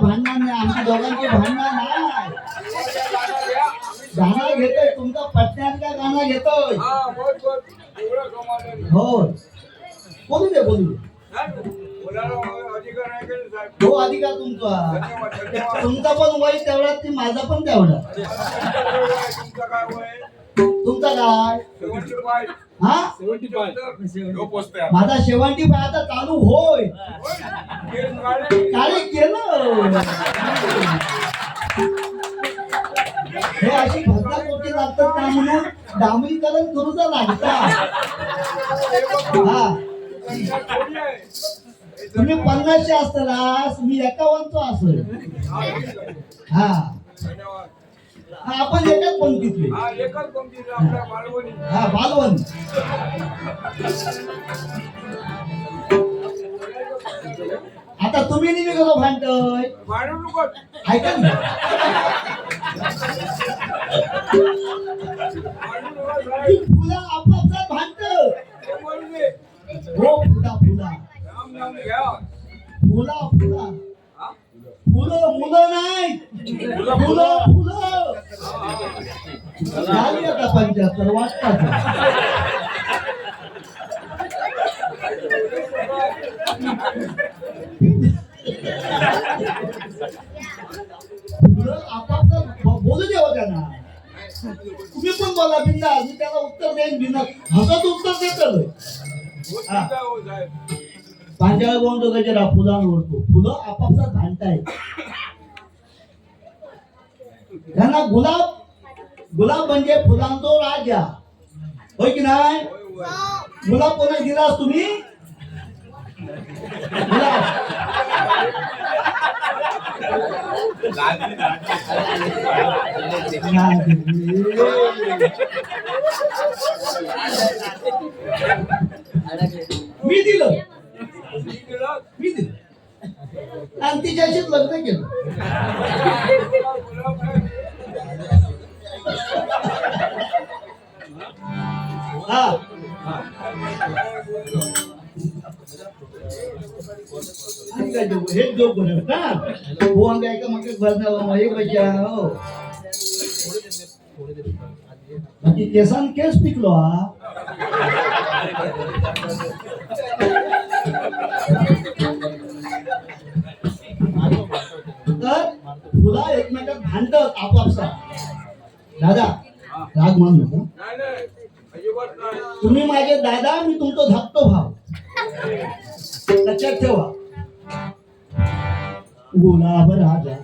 भांडण नाही आमच्या दोघांची भांडण नाही. गाणं घेतोय तुमचा गाणं घेतोय. हा हो. बोलू दे बोलू मुलाला अधिकार आहे का साहेब? हो अधिकार तुमचा. तुमचा पण वय तेवढा ती माझा पण तेवढा. तुमचं काय वय? तुमचा काय? सेवन्टी फाय हा? माझा शेवंती पाय आता चालू होय. काय केलं? हे अशी भद्रा कोटी लागतात का म्हणून? डांबरीकरण करूचा लागता. हा. तुम्ही पन्नासशे असताना मी एकावन्नचा असेल. हा. हा, आपण एकाच पंक्तीतले. हा हा बालवण. आता तुम्ही नेहमी कसं भांडतोय. मानव नको. ती साहेब फुलं आपापसात भांडत हो फुला फुला. फुला फुला? फुलं मुलं नाही. फुलं फुलं झाली आता पंच्याहत्तर वाटतात हो, ठीक आहे हो साहेब पांढऱ्या गोंड गजरा फुलं आपापसात भांडतायत त्यांना गुलाब गुलाब म्हणजे फुलांचो राजा. होय की नाही? गुलाब कोणा दिलास तुम्ही? गुलाब. मी दिलं. मी दिलं. आणि तिच्याशीच लग्न केलं. हा. हेच जोक बनवलं का फोन अंग ऐका मग भरणं एक पैसा हो म्हणजे बाकी केसान केस पिकलो हा. फुला एकमेकात भांडत आपापसा दादा राग मान नको. तुम्ही माझे दादा मी तुमचा धाकतो भाव लक्षात ठेवा. गुलाब राजा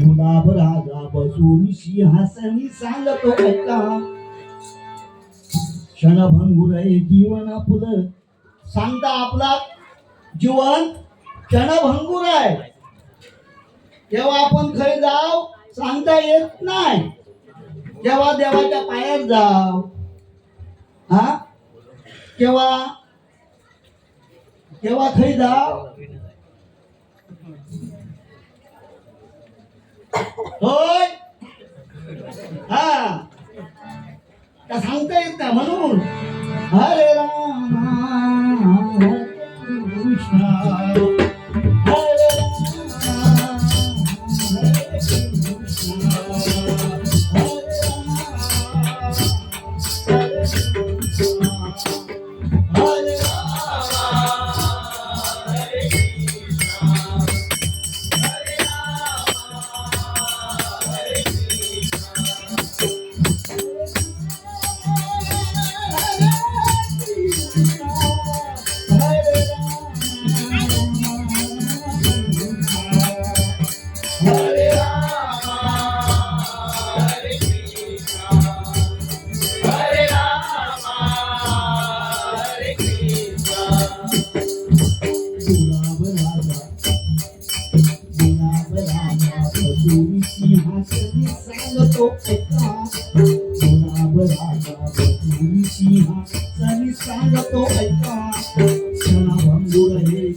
गुलाब राजा बसून सिंहासनी सांगतो ऐका. क्षणभंगुर जीवन आपलं. सांगता आपला जीवन क्षणभंगुर आहे. जेव्हा आपण खरी जाव सांगता येत नाही जेव्हा देवाच्या पायात जाव हा केव्हा केव्हा खरी जाव होय हा का सांगता येत का म्हणून हरे राम कृष्ण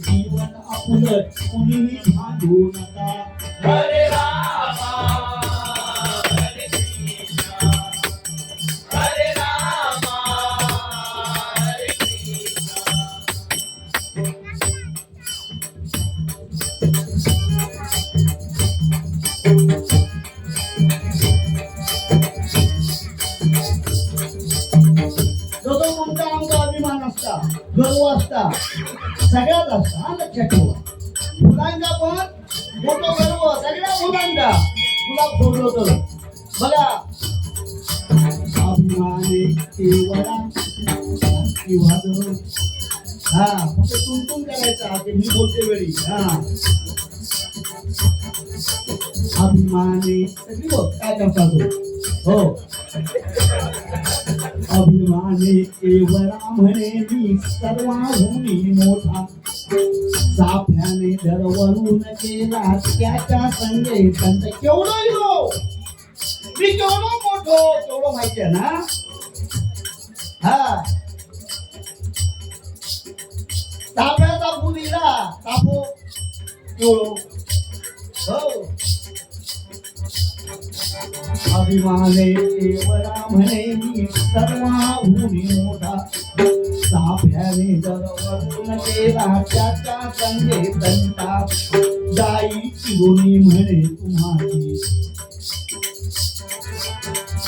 जीवन आपलं कुणीही भांडू नका गुलाब सोडलं होतं. बघा. अभिमाने केवळा किंवा हा फक्त तुमतून करायचा ते मी बोलते वेळी. हा. अभिमाने. सगळी बघ काय करता हो. अभिमाने केवळा म्हणे मी सर्वाहुनी मोठा. साफ्याने दरवरून केला त्याच्या संगे संत केवढं यो मी केवढं मोठो केवढं माहितीये ना? हा. ताप्याचा मुलीला तापो. केवढो हो. अभिमाने केवळा म्हणे मी सर्वाहुनी मोठा. साफ्याने दरवरून केला त्याचा संगे दंता जाईची गुणी म्हणे तुम्हाची.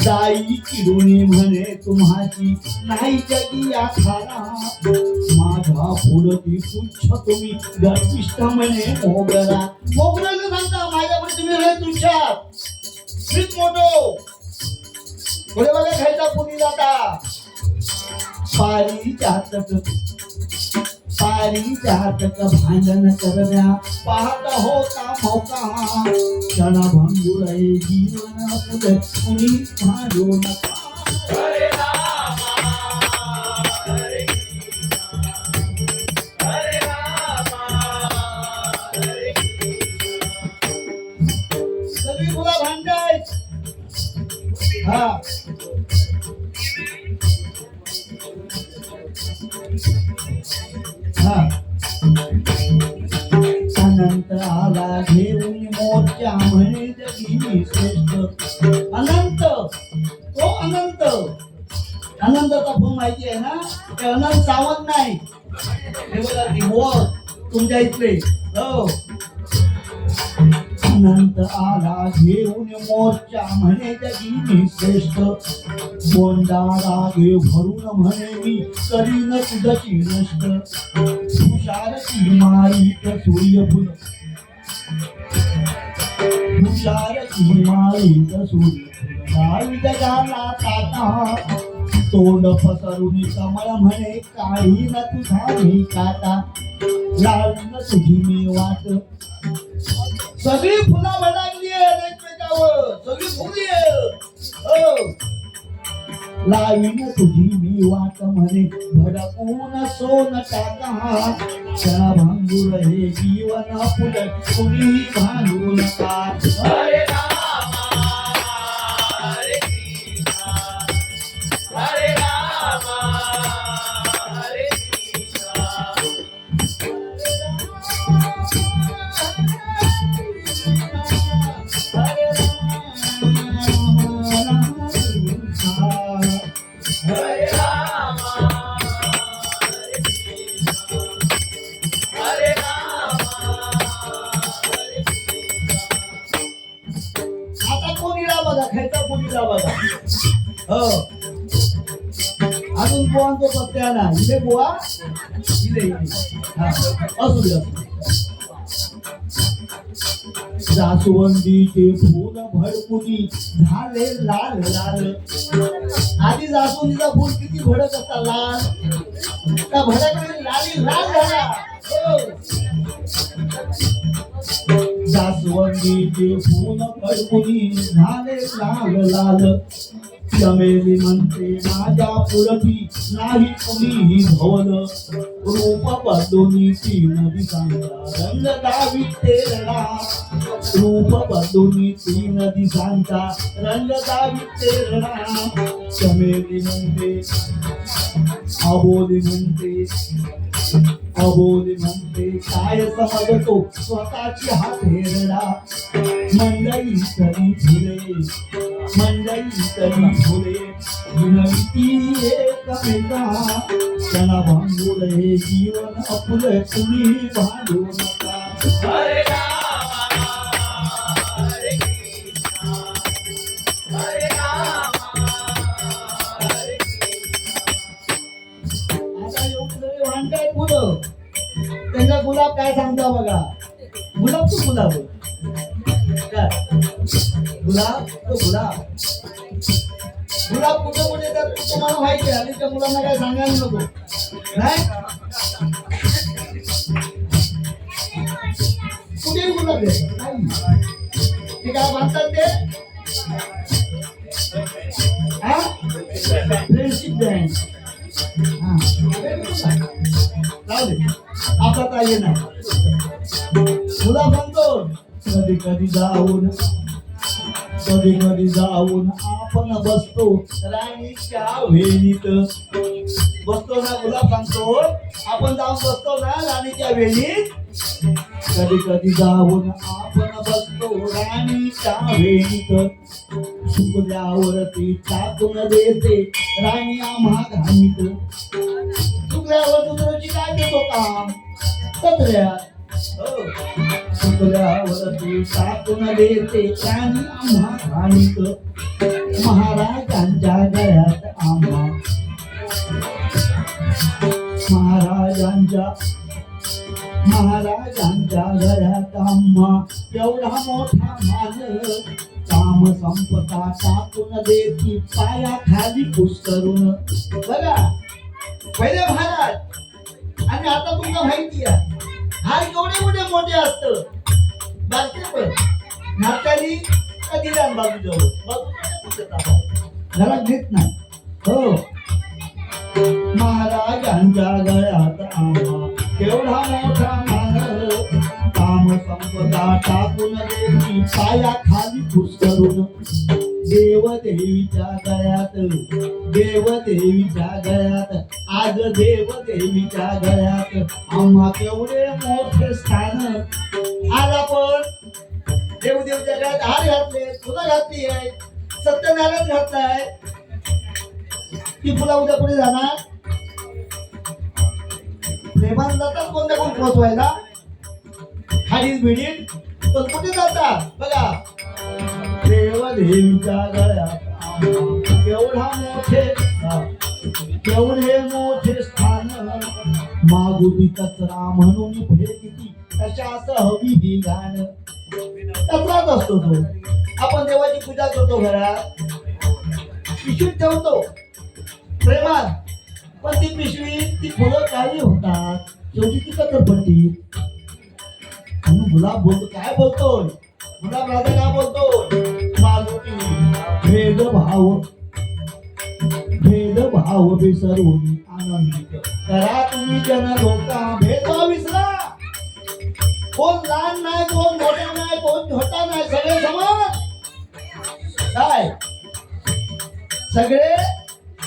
जाई चिरुणी म्हणे तुम्हाची. नाही जगी या खाना माझा पुढती तुच्छ तुम्ही. गर्विष्ठ म्हणे मोगरा. मोगरा सांगता माझ्याकडे तुम्ही तुमच्या. शीत मीच मोठो पुढे बघा खायचा कुणी जाता पारी जातक पारी जातक भांडण करण्या पाहता होता मौका. क्षण भंगुर जीवन पुढे कुणी भांडू नका. हा अनंत आला घेऊन मोर्चा म्हणे जगी श्रेष्ठ अनंत तो अनंत अनंताचा फोन माहिती आहे ना ते अनंत सावंत नाही हे बघा तुमच्या इथले हो अनंत आला घेऊन मोर्चा म्हणे जगी श्रेष्ठ. गोंडा रागे भरून म्हणे मी करीन तुझची नष्ट. तुषारची माईक सूर्यफुल तुषारची माईक सूर्यफुल गावी जगाला ताता तोंड पसरून कमळ म्हणे काही न तुझा मी काटा लावून तुझी मी वाट. सगळी फुलं भडाकली आहेत एकमेकावर. सगळी फुली आहेत. हो. लावीन तुझी मी वाट म्हणे. भडकून सोन टाका. क्षण भांगुर हे जीवन फुल. कुणी भांडू नका. बुवांचं पत्त्या इथे बुवा इथे हा असू दे जास्वंदीचे फूल भडकुनी झाले लाल लाल. आधी जास्वंदीचा फूल किती भडक असता लाल. त्या भडकाने लाली लाल झाला. हो. जास्वंदीचे भडकुनी झाले लाल लाल. चमेली म्हणते माझ्या पुरती नाही कुणीही भवन. रूप बदलून तीन दिसांचा रंग दावी तेरणा रूप बदलून तीन दिसांचा रंग दावी तेरणा चमेली म्हणते अबोली म्हणते अबोल म्हणते काय समजतो स्वतःची हात हेरडा मंडळी तरी फुले मंडळी तरी फुले विनंती एकमेका त्याला भांडूल हे जीवन अपुले तुम्ही भांडू नका. काय सांगता बघा. गुलाब तो गुलाब गुलाब तो गुलाब. गुलाब कुठे कुठे तर तुम्हाला माहिती आहे. आणि त्या मुलांना काय सांगायला नको. नाही? कुठे गुलाब ते काय म्हणतात ते? फ्रेंडशिप बँक हा. जाऊ दे. आता कधी जाऊन कधी कधी जाऊन आपण बसतो राणीच्या वेणीत. बसतो ना गुलाब सांगतो आपण जाऊन बसतो ना राणीच्या वेणीत. कधी कधी जाऊन आपण बसतो राणीच्या वेणीत. चुकल्यावरती टाकून देते राणी आम्हा घाणीत चुकल्यावर दुसऱ्याची काय देतो काम? सत्र्या हो साकून देते छान आम्हा घाणीत महाराजांच्या गळ्यात आम्हा. महाराजांच्या महाराजांच्या घरात आम्हा. एवढा मोठा मान काम संपता टाकून देती पाया खाली खुश करून बघा पहिले महाराज आणि आता तुमका माहिती आहे. हार केवढे मोठे मोठे असत. बारके पण. नात्यानी कधी रान बाजू जवळ बाजू घरात घेत नाही. हो. महाराजांच्या गळ्यात आम्हा. एवढा मोठा मान काम संपदा टाकून देवी पाया खाली खुश करून देवदेवीच्या गळ्यात देवदेवीच्या गळ्यात आज देवदेवीच्या गळ्यात. आम्हा केवढे मोठे स्थान आज आपण देवदेवच्या गळ्यात हार घातले तुला घातली आहे सत्यनारायण घातलाय ती फुला उद्या पुढे जाणार? प्रेमान जातात कोणत्या कोण पोहोचवायला? खालील बिडीत पण कुठे जातात? बघा. देवीच्या गळ्यात आम्हा. एवढा मोठे हा, मोठे स्थान मागुली कचरा म्हणून फेकती. कशाच हवी ही गाण कचराच असतो तो. आपण देवाची पूजा करतो घरात. पिशवीत ठेवतो. प्रेमात. पण ती पिशवी ती फुलं काही होतात. शेवटी ती कचर कचरपट्टी म्हणून गुलाब बोलतो काय बोलतोय? गुलाब राजा काय बोलतोय भेदभाव भेदभाव विसरून आनंदित. करा तुम्ही जन लोका भेदभाव विसरा. कोण लहान नाही कोण मोठा नाही कोण छोटा नाही सगळे समान. काय? सगळे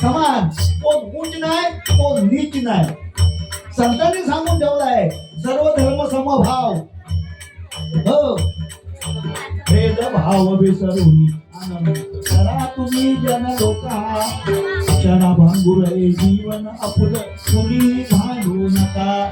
समान. कोण उंच नाही कोण नीच नाही. संतांनी सांगून ठेवलाय सर्व धर्म समभाव. हो. भेदभाव विसरून करा तुम्ही जन लोका. क्षणा भांगुर जीवन आपलं तुम्ही भांडू नका.